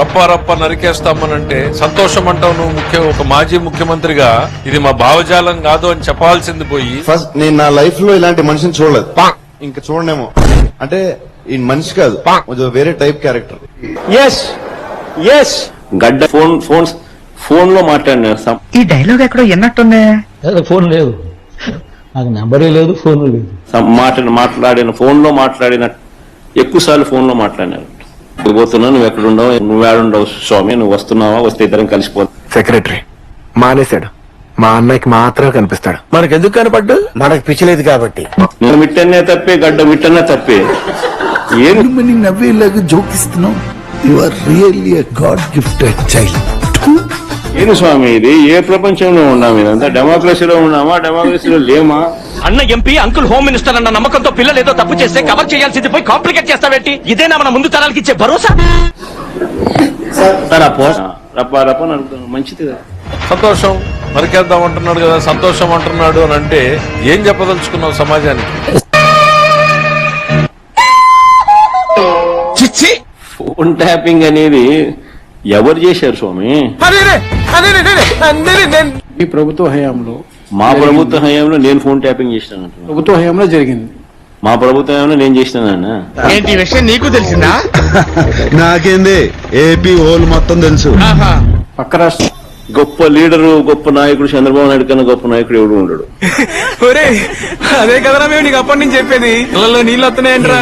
రప్ప రప్ప నరికేస్తామనంటే సంతోషం అంటావు నువ్వు ముఖ్య ఒక మాజీ ముఖ్యమంత్రిగా? ఇది మా భావజాలం కాదు అని చెప్పాల్సింది పోయి. ఫస్ట్ నేను నా లైఫ్లో ఇలాంటి మనిషిని చూడలేదు. ఇంకా చూడనేమో. అంటే ఈ మనిషి కాదు. కొంచెం వేరే టైప్ క్యారెక్టర్ ఎస్ ఎస్ గడ్డ ఫోన్ ఫోన్ ఫోన్లో మాట్లాడినారు సం- ఈ డైలాగ్ ఎక్కడో ఎన్నట్టుందే? ఫోన్ లేదు. నాకు నెంబరే లేదు ఫోన్ లేదు. సం- మాట్లాడిన మాట్లాడిన ఫోన్లో మాట్లాడిన ఎక్కువ సార్లు ఫోన్లో మాట్లాడినారు. నువ్వు పోతున్నావు? నువ్వు ఎక్కడ ఉండవు నువ్వు ఏడుండవు స్వామి నువ్వు వస్తున్నావా? వస్తే ఇద్దరం కలిసిపోతాం సెక్రటరీ మానేశాడు. మా అన్నయ్యకి మాత్రమే కనిపిస్తాడు. మనకెందుకు కనపడ్డు? మనకు పిచ్చలేదు కాబట్టి. నేను మిట్టనే తప్పే గడ్డ మిట్టనే తప్పే. ఏం? నవ్వేలాగా జోకిస్తున్నావు? You are really god gifted child ఏం స్వామి ఇది? ఏ ప్రపంచంలో ఉన్నాం? ఇదంతా డెమోక్రసీలో ఉన్నామా? డెమోక్రసీలో లేమా? అన్న ఎంపీ అంకుల్ హోమ్ మినిస్టర్ అన్న నమ్మకంతో పిల్లలు ఏదో తప్పు చేస్తే కవర్ చేయాల్సింది పోయి కాంప్లికేట్ చేస్తావేంటి ఇదేనా మన ముందు తరాలకి ఇచ్చే భరోసా రప్ప రప్ప నడుపుతాను మంచిది కదా సంతోషం నరికేద్దాం అంటున్నాడు కదా సంతోషం అంటున్నాడు అని అంటే ఏం చెప్పదలుచుకున్నావు సమాజానికి చిచ్చి ఫోన్ ట్యాపింగ్ అనేది ఎవరు చేశారు స్వామి ఈ ప్రభుత్వ హయాంలో మా ప్రభుత్వ హయాంలో నేను ఫోన్ ట్యాపింగ్ చేసినాను ప్రభుత్వ హయాంలో జరిగింది. మా ప్రభుత్వ హయాంలో నేను చేసినానన్నా ఏంటి ఈ విషయం నీకు తెలిసిందా? నాకేంది? ఏపీ హోల్ మొత్తం తెలుసు. పక్క రాష్ట్రం గొప్ప లీడరు గొప్ప నాయకుడు చంద్రబాబు నాయుడు కన్నా గొప్ప నాయకుడు ఎవడు ఉండడు. అదే కదరా మేము నీకు అప్పటి నుంచి చెప్పేది. నీళ్ళు వస్తున్నాయంట్రా.